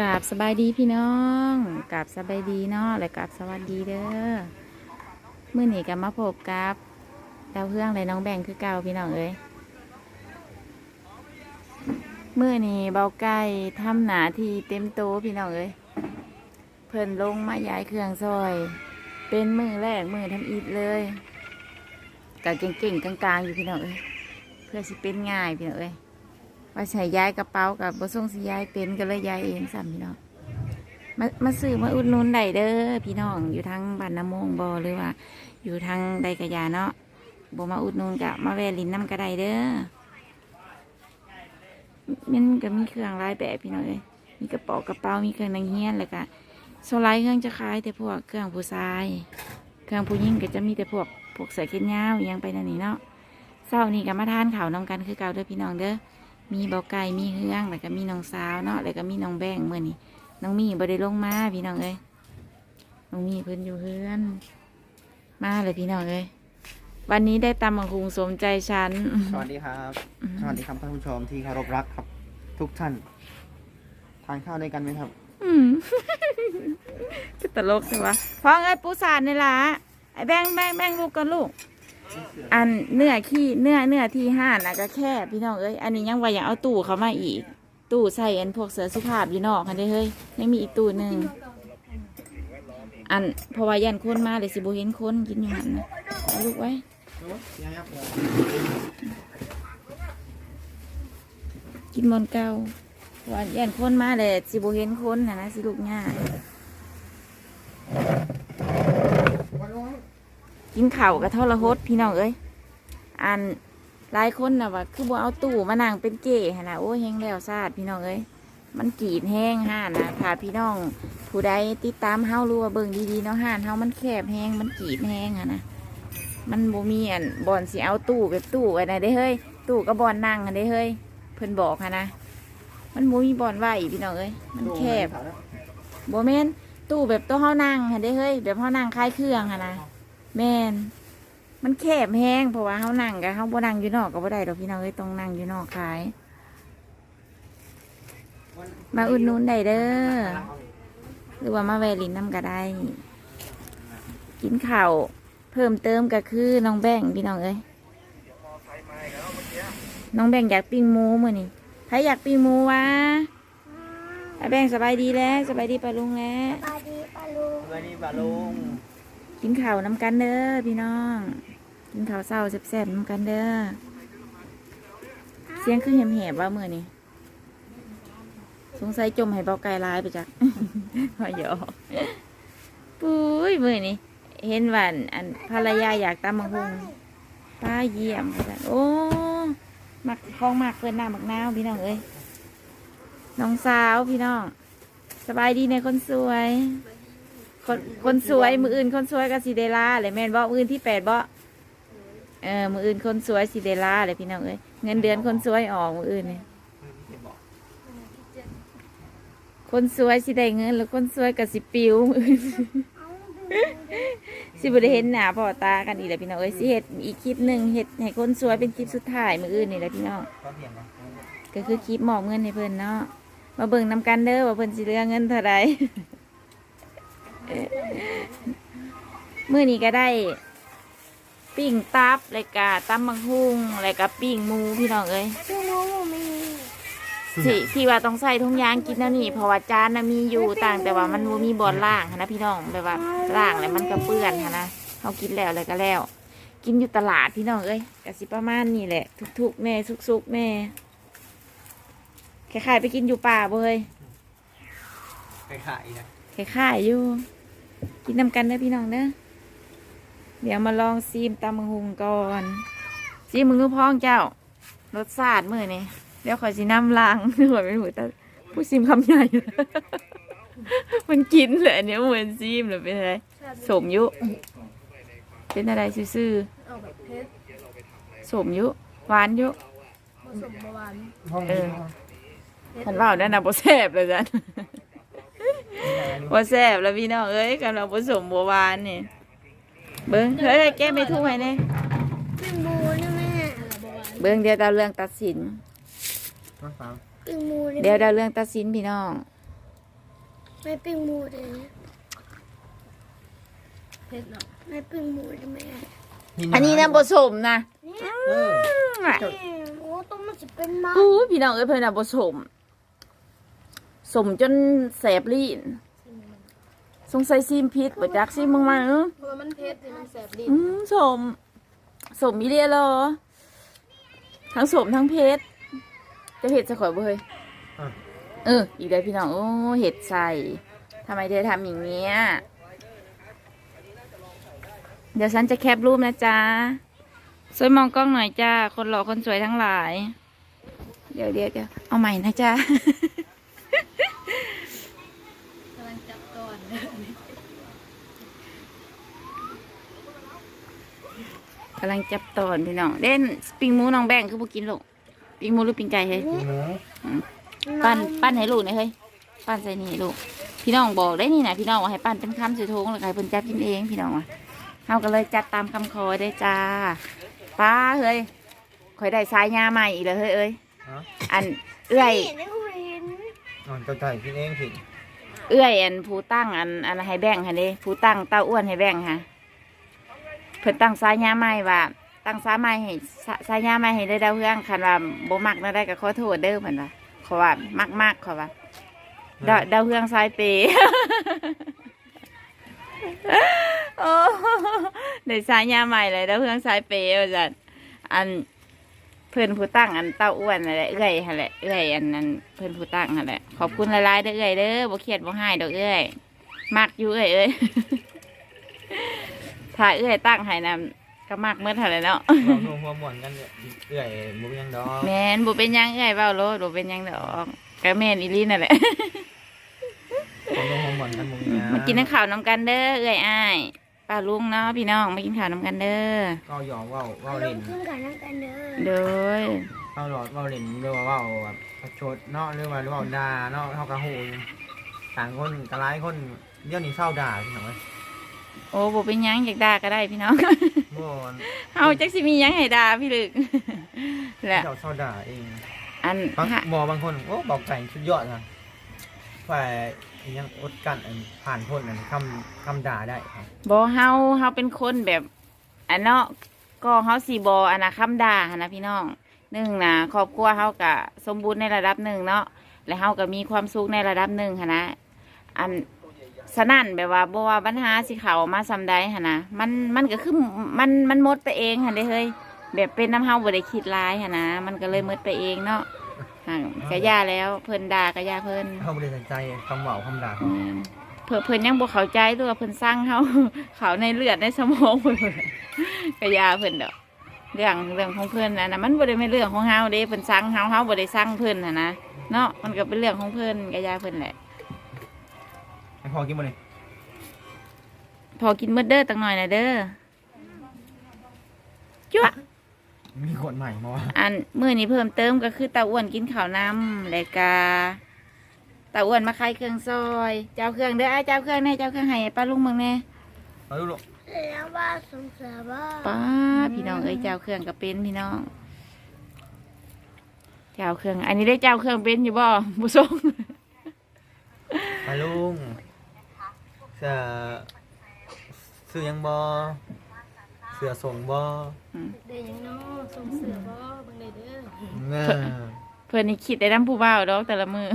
กราบสบายดีพี่น้องกราบสบายดีเนาะและกราบสวัสดีเด้อเมื่อนี้ก็มาพบกับดาวเพื่องและน้องแบงคือเก่าพี่น้องเอ้ยเมื่อนี้เบาไก่ทำหนาทีเต็มโตพี่น้องเอ้ยเพิ่นลงมาย้ายเครื่องซอย เป็นมือแรกมือทำอิฐเลยกับเก่งๆกลางๆอยู่พี่น้องเอ้ยเพื่อสิเป็นง่ายพี่น้องเอ้ย ว่าใช้ย้ายกระเป๋ากับบส่งสิย้ายเป็นก็เลยย้ายเองสั่พี่น้องมามาซื้อมาอุดหนุนได้เด้อพี่น้องอยู่ทางบ้านน้ำมงบอหรือว่า อยู่ทางใดกระยาเนาะบมาอุดหนุนกะมาแวลินน้ำกระไดเด้อมันก็มีเครื่องหลายแบบพี่น้องเลยมีกระเป๋ากระเป๋ามีเครื่องนางเฮียนแล้วก็โซไลด์เครื่องจะขายแต่พวกเครื่องผู้ชาย เครื่องผู้หญิงก็จะมีแต่พวกพวกใส่เข็นยาวอิหยังไปนั่นนี่เนาะเศร้านี่ก็มาทานข้าวน้องกันคือเก่าเด้อพี่น้องเด้อ มีเบาไก่มีเฮืองแล้วก็มีน้องสาวเนาะแล้วก็มีน้องแบงเมื่อนี้น้องมีบ่ได้ลงมาพี่น้องเอ้ยน้องมีเพิ่นอยู่เฮือน มาเลยพี่น้องเอ้ยวันนี้ได้ตำบังคุงสมใจฉัน สวัสดีครับสวัสดีครับท่านผู้ชมที่เคารพรักครับ ทุกท่านทานข้าวด้วยกันไหมครับ อืมจะตลกใช่ปะพ้องไอ้ปูสานนี่ล่ะไอ้แบงแบงแบงลูกกันลูก อันเนื้อขี้เนื้อเนื้อที่ห้านะก็แค่พี่น้องเอ้ยอันนี้ยังว่าอยากเอาตู้เขามาอีก ตู้ใส่อันพวกเสือสุภาพอยู่นอกค่ะเด้เฮ้ยยังมีอีกตู้หนึ่งอันเพราะว่ายันคนมาเลยสิบเห็นคนกินอยู่หันนะเอาลูกไว้กินมอนเก่าว่ายันคนมาเลยสิบเห็นคนนะนะสิลูกง่าย กินข่าวกับทรหดพี่น้องเอ้ยอันหลายคนนะว่าคือบ่เอาตู้มานั่งเป็นเก๋หั่นนะโอ้ยแห้งแล้วซาดพี่น้องเอ้ยมันกรีดแห้งห่านนะถ้าพี่น้อง ผู้ใดติดตามเฮารู้ว่าเบิ่งดีๆเนาะห่านเฮามันแคบแห้งมันกรีดแห้งอะนะมันบ่มีอันบอนสิเอาตู้แบบตู้ไว้นะได้เฮ้ยตู้ก็บอนนั่งอะได้เฮ้ยเพิ่นบอกค่ะนะมันบ่มีบอนไหวพี่น้องเอ้ยมันแคบบ่แม่นตู้แบบโต๊ะเฮานั่งค่ะได้เฮ้ยแบบเฮานั่งคลายเครื่องค่ะนะ แม่นมันแคบแห้งเพราะว่าเฮานั่งกับเฮาบ่นั่งอยู่นอกก็บ่ได้ดอกพี่น้องเอ้ยต้องนั่งอยู่นอกขาย มาอุดหนุนได้เด้อหรือว่ามาแวะลินน้ำก็ได้ กินข้าวเพิ่มเติมก็คือน้องแบงพี่น้องเอ้ยน้องแบงอยากปิ้งหมูมื้อนี่ใครอยากปิ้งหมูวะไอ้แบงสบายดีแล้วสบายดีปะลุงแล้วปาดีปาลูสวัสดีบาลุง กินข้าวน้ำกันเด้อพี่น้อง กินข้าวเศร้าแซ่บๆน้ำกันเด้อเสียงคือแหบๆว่ามือนี้สงสัยจมให้เบาไกลายไปจักพอหยอปุ้ยมือนี้เห็นว่าอันภรรยาอยากตำมังหุงป้าเยี่ยมจันโอ้มักคลองมักเพื่อนหน้ามักนาวพี่น้องเอ้ยน้องสาวพี่น้อง สบายดีในคนสวย คนคนสวยมืออื่นคนสวยกับสีเดล่าเลยแม่นบ่มืออื่นที่แปดบ่เออมืออื่นคนสวยสีเดล่าเลยพี่น้องเอ้ยเงินเดือนคนสวยออกมืออื่นเนี่ยคนสวยสิได้เงิน แล้วคนสวยกับสิปิวมืออื่นสิบ่ได้เห็นหน้าพ่อตากันอีกแล้วพี่น้องเอ้ยสิเฮ็ดอีกคลิปหนึ่งเฮ็ดให้คนสวยเป็นคลิปสุดท้ายมืออื่นนี่แหละพี่น้องก็เพียงนะก็คือคลิปมอบเงินให้เพิ่นเนาะมาเบิ่งนำกันเด้อว่าเพิ่นสิเหลือเงินเท่าไร มื้อนี้ก็ได้ ปิ้งตับแล้วก็ตำบักหุ่งแล้วก็ปิ้งหมูพี่น้องเอ้ยชื่อมูมีที่ที่ว่าต้องใส่ถุงยางกินแล้วนี่เพราะว่าจานน่ะมีอยู่ต่างแต่ว่ามันบ่มีบอนล่างหั้นนะพี่น้องแบบว่าล่างแล้วมันก็เปื้อนหั้นนะเฮากินแล้วแล้วก็แล้ว กินอยู่ตลาดพี่น้องเอ้ยก็สิประมาณนี้แหละ ทุกๆแน่สุกๆแน่คล้ายๆไปกินอยู่ป่าบ่เฮ้ยไปขายนะคล้ายๆอยู่ กินนำกันเด้อพี่น้องเด้อเดี๋ยวมาลองซีมตำมังหุงก่อนซีมมึงรู้พ้องเจ้ารสชาติมื้อนี้เดี๋ยวขอยสิน้ำล้างหัวเป็นหัวตาผู้ซีมคำใหญ่ มันกินเลยอันเนี้ยเหมือนซีมเลยเป็นอะไรสมยุ เป็นอะไรซื่อเอาแบบเพชรๆสมยุหวานยุ ผสมหวานเออฉันว่านั่นนะบ่แซ่บเลยจ้ะ บ่แซ่บแล้วพี่น้องเอ้ยกำลังผสมบัวหวานนี่เบิ้งเฮ้ยแก้ไม่ถูกไหมเนี่ยปิ้งมูนะแม่เบิ้งเดี๋ยวดาวเรื่องตัดสินน้องสาวปิ้งมูนี่เดี๋ยวดาวเรื่องตัดสินพี่น้องไม่ปิ้งหมูเลยเพชรเนาะไม่ปิ้งหมูได้ไหมอันนี้นะผสมนะเออโอ้ต้องมันจะเป็นมันอู้พี่น้องเอ้ยเพิ่นน่ะผสมสมจนแสบลิ้น สงสัยซีมพิษบ่จักซิมึงมาเออเพราะว่ามันเพชรนี่มันแสบลิ้นอืมสมสมอีเลียเหรอทั้งสมทั้งเพชรจะเห็ดจะขอยบ่เฮ้ยอะ เออ อีกแล้วพี่น้องโอ้เห็ดใส่ทำไมเธอทำอย่างเงี้ยเดี๋ยวฉันจะแคปรูปนะจ๊ะสวยมองกล้องหน่อยจ้าคนหล่อคนสวยทั้งหลาย เดี๋ยวเดี๋ยวเดี๋ยวเอาใหม่นะจ๊ะ กำลังจับก่อน กำลังจับตอนพี่น้องเล่นปิงหมูน้องแบงคือพวกกินลูกปิงหมูหรือปิงไก่เฮ้ยหมูปั้นปั้นให้ลูกหน่อยเฮ้ยปั้นใส่นี่ให้ลูกพี่น้องบอกได้นี่นะพี่น้องว่าให้ปั้นเป็นคำสุดทงเลยใครเพิ่นจับกินเองพี่น้องว่ะเฮาก็เลยจัดตามคำขอได้จ้าป้าเฮ้ยข่อยได้สายยาใหม่อีกแล้วเฮ้ยเอ้ยฮะอันเอื้อยเห็นได้คุณเห็นอ๋อเจ้าไก่กินเองผิดเอื้อยอันผู้ตั้งอันอันให้แบ่งให้เด้ผู้ตั้งเต้าอ้วนให้แบ่งฮะ เพิ่นตั้งสายยาใหม่ว่า ตั้งสายใหม่ให้สาสายยาใหม่ให้ได้ดาวเฮืองคันว่าบ่มักนะได้ก็ขอโทษเด้อเพิ่นว่าขอว่ามักมากๆขอว่าดาวดาวเฮืองสายเปย์โอ้ในสายยาใหม่เลยดาวเฮืองสายเปย์ว่าจัดอันเพื่อนผู้ตั้งอันเต้าอ้วนนั่นแหละเอื้อยหั่นแหละเอื้อยอันนั้นเพื่อนผู้ตั้งนั่นแหละขอบคุณหลายๆเด้อเอื้อยเด้อบ่เครียดบ่ให้ดอกเอื้อยมักอยู่เอื้อยเอ้ย ถ้าเอื้อยตั้งให้นำก็มักเมื่อเท่าไหร่เนาะเรารวมหัวหมวนกันเนี่ยเอื่อยบุกยังดอกแม่นบ่เป็นหยังเอื้อยเว้าโลดบ่เป็นหยังดอกก็แม่นอีหลีนั่นแหละ เรารวมหัวหมวนกันบุกยังมากินน้ำข่าวน้ำกันเด้อเอ้ยอ้ายป้าลุงเนาะพี่น้องมากินข้าวน้ำกันเด้อก็หยอกเว่าเว่าลเล่งนขึ้นกันนั่งกันเด้อเด้อเอาหลอดเว่าเล่นหรือว่าเว่าแบบประชดเนาะหรือว่าเว่าด่าเนาะเท่ากระหูต่างคนกระไรคนเดี๋ยวนี้เศร้าด่าพี่น้องเอ้ย โอ้บ่เป็นหยังอยากด่าก็ได้พี่น้องเมื่อวันเอาจักสิมีหยังให้ด่าพี่ลึกแหละ เจ้าเศร้าด่าเองอันบางฮะหมอบางคนโอ้บอกไก่สุดยอดนะฝ่ายยังอดกันอันผ่านพ้นอันคำคำด่าได้ครับบ่เฮาเฮาเป็นคนแบบอันเนาะก็เฮาสิบ่อันน่ะคำด่าหั้นนะพี่น้องหนึ่งนะครอบครัวเฮาก็สมบูรณ์ในระดับหนึ่งเนาะและเฮาก็มีความสุขในระดับหนึ่งหั้นนะอัน สนั่นแบบว่าบ่ว่าปัญหาสิเขามาซำใดหั้นนะมันมันก็คือมันมันหมดไปเองหันเด้เฮ้ยแบบเป็นน้ำเฮาบ่ได้คิดร้ายหันนะมันก็เลยหมดไปเองเนาะห่างก็ย่าแล้วเพิ่นด่าก็ย่าเพิ่นเขาไม่ได้สนใจคำเว่าคำด่าเขาอืมเพิ่นเพิ่นยังบ่เข้าใจตัวาเพิ่นสร้างเฮาเขาในเลือดในสมองเพิ่นก็ย่าเพิ่นดอกเรื่องเรื่องของเพิ่นนะนะมันบ่ได้เป็นเรื่องของเฮาเด้เพิ่นสร้างเฮาเฮาบ่ได้สร้างเพิ่นน่ะนะเนาะมันก็เป็นเรื่องของเพิ่นก็ย่าเพิ่นแหละให้ พอกินบ่เลยพอกินมื้อเด้อตังหน่อยนะเด้อจ้วะมีคนใหม่มาว่าอันมื้อนี้เพิ่มเติมก็คือตาอ้วนกินข้าวน้ำแล้วก็ตาอ้วนมาขายเครื่องซอย เจ้าเครื่องเด้ออ้ายเจ้าเครื่องแน่เจ้าเครื่องให้ป้าลุงเบิ่งแน่เอาดูลูกแล้วว่าสงสารว่าป้าพี่น้องเอ้ยเจ้าเครื่องก็เป็นพี่น้อง เจ้าเครื่อง อันนี้ได้เจ้าเครื่องเป็นอยู่บ่บุษงไปลุง เสือเสือยังบอเสือส่งบอเด้ยังเนาะส่งเสือบ่เบิ่งได้เด้อเงี้ยเพื่อนนี่คิดได้น้ำผู้บ่าวดอกแต่ละมือ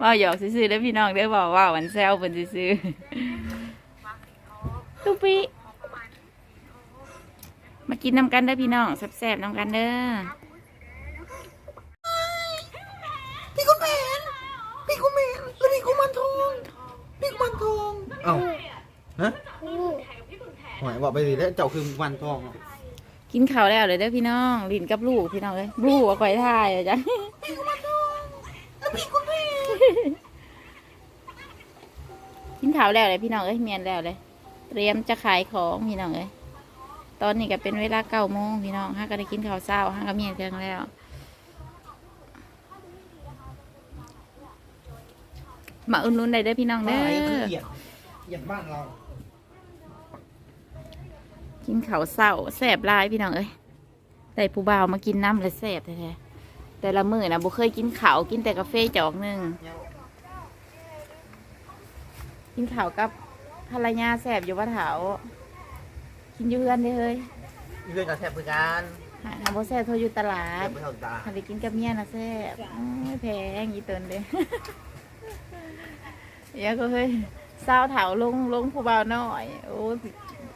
ว่าวหยอกซื้อๆเด้อพี่น้องเด้อบอกว่าวันแซวเพิ่นซื้อๆตุ๊ปิมากินน้ำกันเด้อพี่น้องแซ่บๆน้ำกันเด้อ พี่กุมแมนพี่กุมแมนแล้วพี่กุมันทองพี่กุมันทอง เอ้าฮะอู้หวยบอกไปสิแล้วเจ้าคือกุมันทองเหรอกินข้าวแล้วเลยเด้อพี่น้องลินกับลูกพี่น้องเลยลูกว่าก่อยท่ายอะจ้ะกินข้าวแล้วเลยพี่น้องเอ้ยเมียนแล้วเลย เตรียมจะขายของพี่น้องเอ้ยตอนนี้ก็เป็นเวลาเก้าโมงพี่น้องห้าก็ได้กินข้าวเช้าห้าก็เมียนเครื่องแล้ว มาอุ่นนุนได้เด้อพี่น้องเด้อะไรคื ออเหยียดเหยียดบ้านเรา กินข้าวเช้าแซ่บหลายพี่น้องเอ้ยแต่ผู้บ่าวมากินน้ำเลยแซ่บแท้ๆแต่ละมื้อนะบุเคยกินข้าวกินแต่กาแฟจอกหนึ่งกินข้าวกับภรรยาแสบอยู่ว่าเถากินอยู่เพื่อนเด้อเฮ้ยเรื่องกับแทบคือการหาทำบ่แซ่บโทรอยู่ตลาแทดบไม่เท่าตาทำไปกินกับเมียนะแซ่บโอ้ยแพงอีเตินเลย เดี๋ยวก็เฮ้ย สาวเถาลงลงผู้เบาน้อย โอ้ย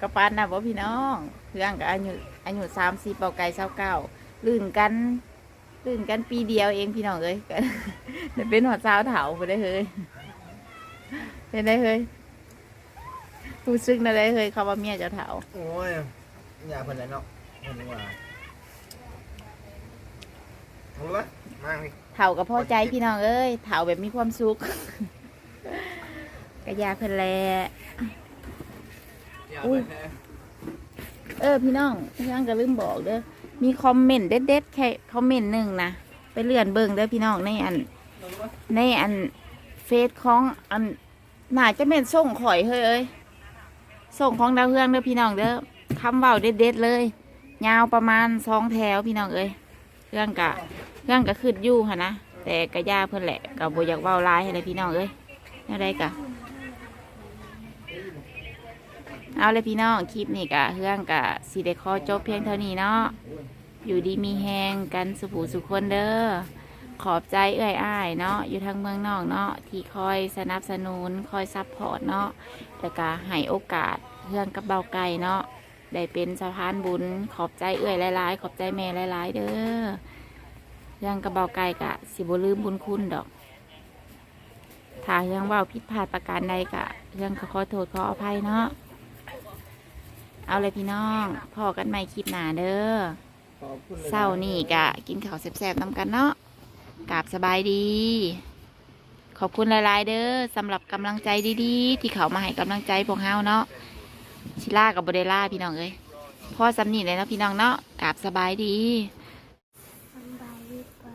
กระปานนะบ่พี่น้องเพื่อนกับอายุอายุสามสี่เป่าไก่เศร้าเก้าลื่นกันลื่นกันปีเดียวเองพี่น้องเอ้ยก็แต่เป็นหัวสาวเถาไปได้เฮ้ยเป็นได้เฮ้ยรู้สึกนะได้เฮ้ยเขาว่าเมียเจ้าเถาโอ้ยอย่าเพิ่นเลยเนาะเพิ่นว่ารู้ปะมาพี่เถากับพ่อใจพี่น้องเอ้ยเถาแบบมีความสุข กระยาเพิ่นแลอุ้ยเออพี่น้องพี่น้องก็ลืมบอกเด้อมีคอมเมนต์เด็ดๆแค่คอมเมนต์หนึ่งนะไปเลื่อนเบิ่งเด้อพี่น้องในอัน ในอันเฟซของอันหน่าจะเป็นส่งข่อยเฮ้ยเอ้ยส่งของดาวเฮืองเด้อพี่น้องเด้อคำเว้าเด็ดๆเลย ยาวประมาณสองแถวพี่น้องเอ้ยเรื่องกะเรื่องกะขึ้นยู่ค่ะนะแต่กะยาเพิ่นแหละกะบ่อยากเว้าลายให้เลยพี่น้องเอ้ยแนวใดกะ เอาเลยพี่น้องคลิปนี้กะเรื่องกะสีเดคอจบเพียงเท่านี้เนาะอยู่ดีมีแหงกันสุผูสุขคนเด้อขอบใจเอื้อยอ้ายเนาะอยู่ทางเมืองนอกเนาะที่คอยสนับสนุนคอยซัพพอร์ตเนาะแล้วก็ให้โอกาสเรื่องกับเบาไก่เนาะได้เป็นสะพานบุญขอบใจเอื้อยหลายๆ ขอบใจแม่หลายๆ เด้อเรื่องกับเบาไก่กะ สิบลืมบุญคุณดอกถ้าเรื่องเว่าผิดพลาดประการใดกะ เรื่องก็ขอโทษขออภัยเนาะ เอาเลยพี่น้องพอกันใหม่คลิปหน้าเด้อขอบคุณลยเศร้านี่กะ กินข้าวแซ่บๆนำกันเนาะกราบสบายดี ขอบคุณหลาย ๆ เด้อสำหรับกำลังใจดีๆ ที่เขามาให้กำลังใจพวกเฮาเนาะชิล่ากับบเดล่าพี่น้องเอ้ยพ่อสำนีเลยเนาะพี่น้องเนาะกราบสบายดีสบายดีกว่า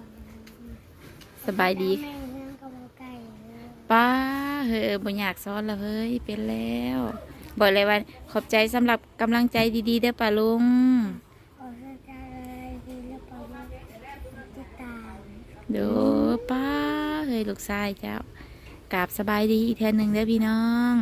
สบายดีแม่เลี้ยงกับเราไก่เลยป้าเฮ้ยบ่อยากซ้อนแล้วเฮ้ยเป็นแล้ว บอกเลยว่าขอบใจสำหรับกำลังใจดีๆเด้อป้าลุงขอบใจอะไรดีแล้ปล่อยว่าติดตามเดูป้าเฮ้ยลูกชายเจ้ากราบสบายดีอีกเทื่อหนึ่งเด้อพี่น้อง